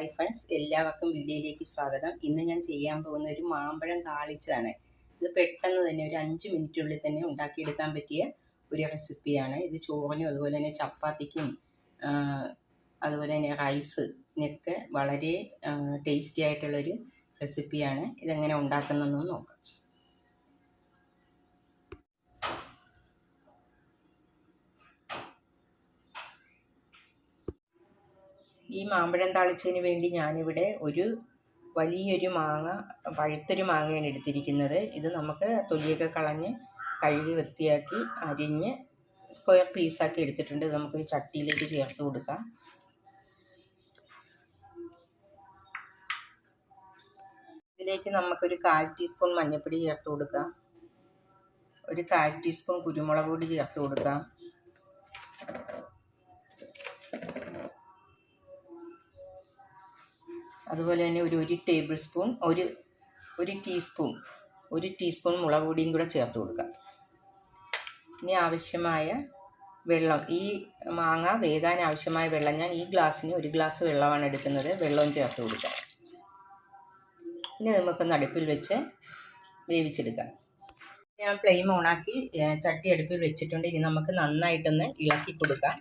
Hi friends എല്ലാവർക്കും വീഡിയോയിലേക്ക് സ്വാഗതം. ഇന്ന് ഞാൻ ചെയ്യാൻ പോകുന്ന ഒരു മാമ്പഴം താളിച്ചതാണ്. ഇത് പെട്ടെന്ന് തന്നെ ഒരു അഞ്ച് മിനിറ്റിനുള്ളിൽ തന്നെ ഉണ്ടാക്കിയെടുക്കാൻ പറ്റിയ ഒരു റെസിപ്പിയാണ്. ഇത് ചോറിനും അതുപോലെ തന്നെ ചപ്പാത്തിക്കും അതുപോലെ തന്നെ റൈസിനൊക്കെ വളരെ ടേസ്റ്റി ആയിട്ടുള്ളൊരു റെസിപ്പിയാണ് ഇതെങ്ങനെ ഉണ്ടാക്കുന്നതെന്ന് നോക്കാം. ഈ മാമ്പഴം താളിച്ചതിന് വേണ്ടി ഞാനിവിടെ ഒരു വലിയൊരു മാങ്ങ പഴുത്തൊരു മാങ്ങയാണ് എടുത്തിരിക്കുന്നത്. ഇത് നമുക്ക് തൊലിയൊക്കെ കളഞ്ഞ് കഴുകി വൃത്തിയാക്കി അരിഞ്ഞ് സ്ക്വയർ പീസാക്കി എടുത്തിട്ടുണ്ട്. ഇത് നമുക്കൊരു ചട്ടിയിലേക്ക് ചേർത്ത് കൊടുക്കാം. ഇതിലേക്ക് നമുക്കൊരു കാൽ ടീസ്പൂൺ മഞ്ഞൾപ്പൊടി ചേർത്ത് കൊടുക്കാം. ഒരു കാൽ ടീസ്പൂൺ കുരുമുളക് പൊടി ചേർത്ത് കൊടുക്കാം. അതുപോലെ തന്നെ ഒരു ഒരു ടേബിൾ സ്പൂൺ ഒരു ഒരു ടീസ്പൂൺ ഒരു ടീസ്പൂൺ മുളക് പൊടിയും കൂടെ ചേർത്ത് കൊടുക്കുക. ഇനി ആവശ്യമായ വെള്ളം ഈ മാങ്ങ വേകാൻ ആവശ്യമായ വെള്ളം ഞാൻ ഈ ഗ്ലാസ്സിന് ഒരു ഗ്ലാസ് വെള്ളമാണ് എടുക്കുന്നത് വെള്ളവും ചേർത്ത് കൊടുക്കാം ഇനി നമുക്കൊന്ന് അടുപ്പിൽ വെച്ച് വേവിച്ചെടുക്കാം. ഞാൻ ഫ്ലെയിം ഓണാക്കി ചട്ടി അടുപ്പിൽ വെച്ചിട്ടുണ്ട്. ഇനി നമുക്ക് നന്നായിട്ടൊന്ന് ഇളക്കി കൊടുക്കാം.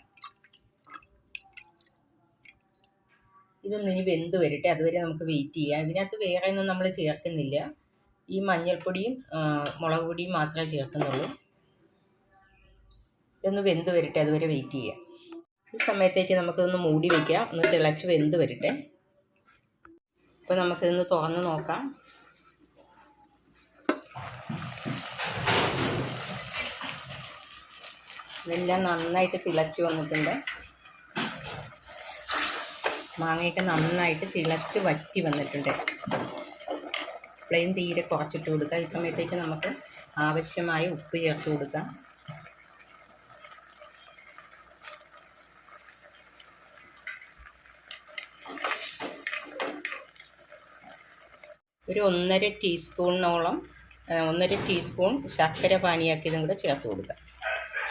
ഇതൊന്ന് ഇനി വെന്ത് വരട്ടെ. അതുവരെ നമുക്ക് വെയിറ്റ് ചെയ്യാം. ഇതിനകത്ത് വേറെ ഒന്നും നമ്മൾ ചേർക്കുന്നില്ല. ഈ മഞ്ഞൾപ്പൊടിയും മുളക് പൊടിയും മാത്രമേ ചേർക്കുന്നുള്ളൂ. ഇതൊന്ന് വെന്ത് വരട്ടെ. അതുവരെ വെയിറ്റ് ചെയ്യാം. ഈ സമയത്തേക്ക് നമുക്കിതൊന്ന് മൂടി വയ്ക്കാം ഒന്ന് തിളച്ച് വെന്ത് വരട്ടെ. അപ്പോൾ നമുക്കിതൊന്ന് തുറന്ന് നോക്കാം. ഇതെല്ലാം നന്നായിട്ട് തിളച്ച് വന്നിട്ടുണ്ട്. മാങ്ങയൊക്കെ നന്നായിട്ട് തിളച്ച് വറ്റി വന്നിട്ടുണ്ട്. പ്ലെയിൻ തീരെ കുറച്ചിട്ട് കൊടുക്കുക ഈ സമയത്തേക്ക് നമുക്ക് ആവശ്യമായ ഉപ്പ് ചേർത്ത് കൊടുക്കാം. ഒരു ഒന്നര ടീസ്പൂണിനോളം ഒന്നര ടീസ്പൂൺ ശർക്കര പാനിയാക്കിയതും കൂടെ ചേർത്ത് കൊടുക്കുക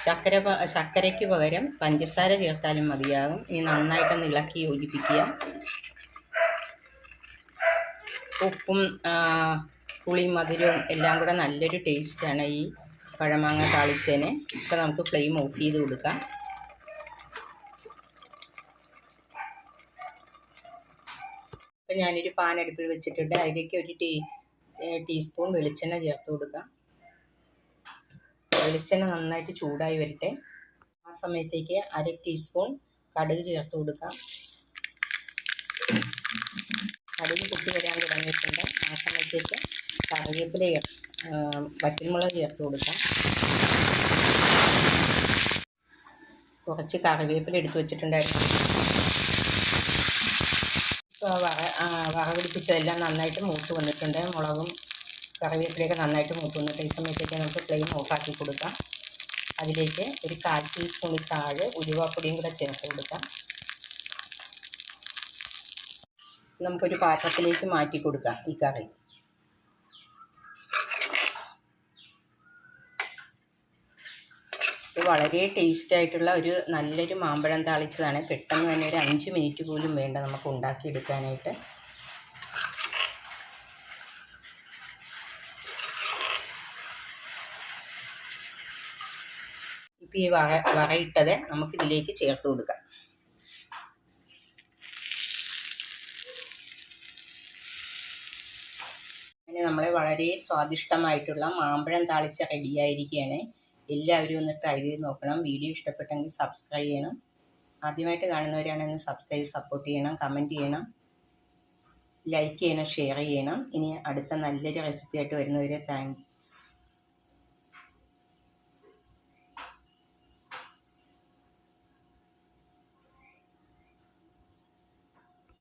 ശർക്കര ശർക്കരയ്ക്ക് പകരം പഞ്ചസാര ചേർത്താലും മതിയാകും. ഇനി നന്നായിട്ടൊന്ന് ഇളക്കി യോജിപ്പിക്കുക. ഉപ്പും പുളി മധുരവും എല്ലാം കൂടെ നല്ലൊരു ടേസ്റ്റാണ് ഈ പഴമാങ്ങ താളിച്ചതിന്. ഇപ്പം നമുക്ക് ഫ്ലെയിം ഓഫ് ചെയ്ത് കൊടുക്കാം. ഇപ്പം ഞാനൊരു പാൻ അടുപ്പിൽ വെച്ചിട്ടുണ്ട്. അതിലേക്ക് ഒരു ടീ ടീസ്പൂൺ വെളിച്ചെണ്ണ ചേർത്ത് കൊടുക്കാം. വെളിച്ചെണ്ണ നന്നായിട്ട് ചൂടായി വരട്ടെ. ആ സമയത്തേക്ക് അര ടീസ്പൂൺ കടുക് ചേർത്ത് കൊടുക്കാം. കടുക് പൊട്ടി വരാൻ തുടങ്ങിയിട്ടുണ്ട്. ആ സമയത്തേക്ക് കറിവേപ്പില വറ്റൽമുളക് ചേർത്ത് കൊടുക്കാം. കുറച്ച് കറിവേപ്പില എടുത്ത് വെച്ചിട്ടുണ്ടായിരുന്നു. ഇപ്പോൾ വറ വറ പിടിപ്പിച്ചതെല്ലാം നന്നായിട്ട് മൂത്ത് വന്നിട്ടുണ്ട്. മുളകും കറിവേപ്പിലയൊക്കെ നന്നായിട്ട് മൂത്ത് വന്നിട്ട് ഈ സമയത്തേക്ക് നമുക്ക് ഫ്ലെയിം ഓഫാക്കി കൊടുക്കാം. അതിലേക്ക് ഒരു കാൽ ടീസ്പൂണിൽ താഴെ ഉലുവാപ്പൊടിയും കൂടെ ചേർത്ത് കൊടുക്കാം. നമുക്കൊരു പാത്രത്തിലേക്ക് മാറ്റി കൊടുക്കാം ഈ കറി. വളരെ ടേസ്റ്റ് ആയിട്ടുള്ള ഒരു നല്ലൊരു മാമ്പഴം താളിച്ചതാണ്. പെട്ടെന്ന് തന്നെ ഒരു അഞ്ച് മിനിറ്റ് പോലും വേണ്ട നമുക്ക് ഉണ്ടാക്കിയെടുക്കാനായിട്ട്. ഇപ്പം ഈ വറ വറയിട്ടത് നമുക്കിതിലേക്ക് ചേർത്ത് കൊടുക്കാം. അങ്ങനെ നമ്മളെ വളരെ സ്വാദിഷ്ടമായിട്ടുള്ള മാമ്പഴം താളിച്ച റെഡിയായിരിക്കുകയാണ് എല്ലാവരും ഒന്ന് ട്രൈ ചെയ്ത് നോക്കണം. വീഡിയോ ഇഷ്ടപ്പെട്ടെങ്കിൽ സബ്സ്ക്രൈബ് ചെയ്യണം. ആദ്യമായിട്ട് കാണുന്നവരാണെങ്കിൽ സബ്സ്ക്രൈബ് സപ്പോർട്ട് ചെയ്യണം കമന്റ് ചെയ്യണം ലൈക്ക് ചെയ്യണം ഷെയർ ചെയ്യണം. ഇനി അടുത്ത നല്ലൊരു റെസിപ്പി ആയിട്ട് വരുന്നവരെ താങ്ക്സ്.